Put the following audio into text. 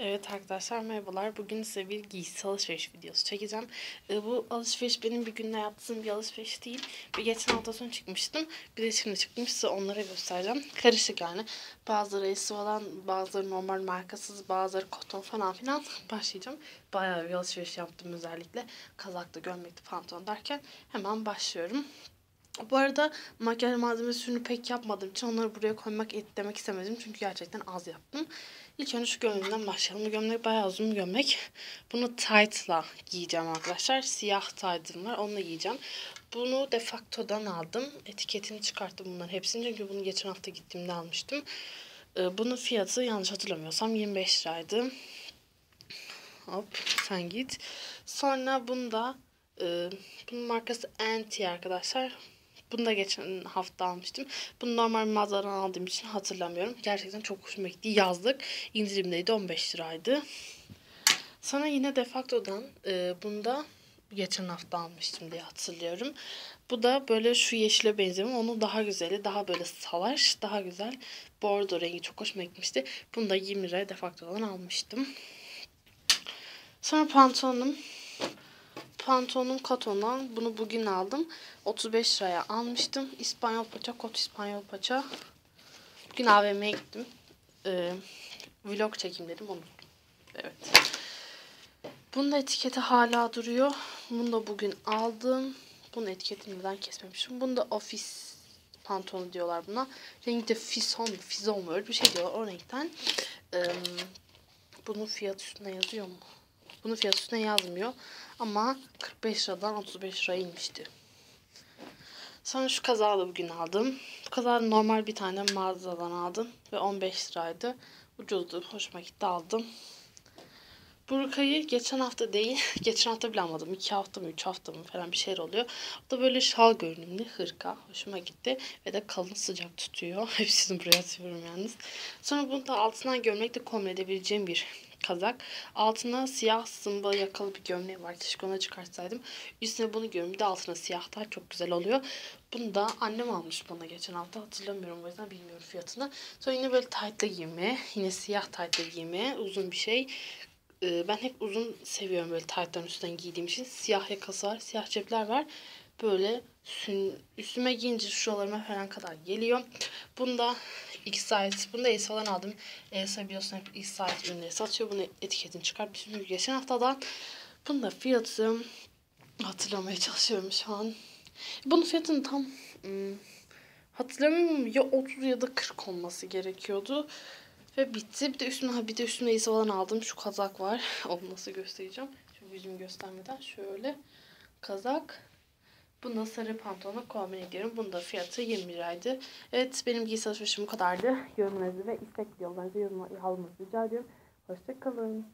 Evet arkadaşlar merhabalar. Bugün size bir giysi alışveriş videosu çekeceğim. Ee, bu alışveriş benim bir günde yaptığım bir alışveriş değil. Bir geçen hafta sonu çıkmıştım. Bir de şimdi çıktım size onlara göstereceğim. Karışık yani. Bazıları esi olan, bazıları normal markasız, bazıları koton falan filan başlayacağım. Bayağı bir alışveriş yaptım özellikle. Kazaklı, gömlekli, pantolon derken hemen başlıyorum. Bu arada makyaj malzemesini pek yapmadığım için onları buraya koymak et demek istemedim. Çünkü gerçekten az yaptım. İlk önce şu gömleğimden başlayalım. Bu gömlek bayağı uzun bir gömlek. Bunu tight'la giyeceğim arkadaşlar. Siyah tight'ım var. Onunla giyeceğim. Bunu defaktodan aldım. Etiketini çıkarttım bunların hepsini. Çünkü bunu geçen hafta gittiğimde almıştım. Ee, bunun fiyatı yanlış hatırlamıyorsam 25 liraydı. Hop sen git. Sonra bunda e, bunun markası Anti arkadaşlar. Bunu da geçen hafta almıştım. Bunu normal mağazadan aldığım için hatırlamıyorum. Gerçekten çok hoşuma gitti. Yazlık. indirimdeydi. 15 liraydı. Sonra yine Defacto'dan e, bunda geçen hafta almıştım diye hatırlıyorum. Bu da böyle şu yeşile benziyor. Onun daha güzeli. Daha böyle salaş. Daha güzel. Bordo rengi çok hoşuma gitmişti. Bunu da 20 liraya Defacto'dan almıştım. Sonra pantolonum pantolonum Katon'dan. Bunu bugün aldım. 35 liraya almıştım. İspanyol paça, kot İspanyol paça. Bugün AVM'ye gittim. Ee, vlog çekim dedim unuttum. Evet. Bunun da etiketi hala duruyor. Bunu da bugün aldım. Bunun etiketini neden kesmemişim. Bunu da ofis pantolonu diyorlar buna. Rengi de fison, fizon mu öyle bir şey diyorlar o renkten. Ee, bunun fiyatı üstüne yazıyor mu? Bunun fiyatı üstüne yazmıyor. Ama 45 liradan 35 liraya inmişti. Sonra şu kazağı bugün aldım. Bu kazağı normal bir tane mağazadan aldım. Ve 15 liraydı. Ucuzdu. Hoşuma gitti aldım. Burkayı geçen hafta değil, geçen hafta bile almadım. 2 hafta mı, 3 hafta mı falan bir şeyler oluyor. O da böyle şal görünümlü hırka. Hoşuma gitti. Ve de kalın sıcak tutuyor. Hepsini buraya atıyorum yalnız. Sonra bunu da altından gömlekle kombin edebileceğim bir kazak. Altına siyah zımba yakalı bir gömleği var. Keşke ona çıkartsaydım. Üstüne bunu görüyorum. Bir de altına siyah da çok güzel oluyor. Bunu da annem almış bana geçen hafta. Hatırlamıyorum o yüzden bilmiyorum fiyatını. Sonra yine böyle tight'la giyme. Yine siyah tight'la giyme. Uzun bir şey. Ee, ben hep uzun seviyorum böyle tight'ların üstten giydiğim için. Siyah yakası var. Siyah cepler var. Böyle üstüme giyince şuralarıma falan kadar geliyor. Bunda X size. Bunu da Elsa'dan aldım. Elsa biliyorsun hep X size ürünleri satıyor. Bunu etiketini çıkartmış. Çünkü geçen haftadan. Bunun da fiyatı hatırlamaya çalışıyorum şu an. Bunun fiyatını tam hmm, hatırlamıyorum ya 30 ya da 40 olması gerekiyordu. Ve bitti. Bir de üstüne bir de üstüne iyisi falan aldım. Şu kazak var. Onu nasıl göstereceğim? Şu yüzümü göstermeden şöyle kazak. Bunda sarı pantolonu kombin ediyorum. Bunda fiyatı 20 liraydı. Evet benim giysi alışverişim bu kadardı. Yorumlarınızı ve istek videolarınızı yorumlar almanızı rica ediyorum. Hoşçakalın.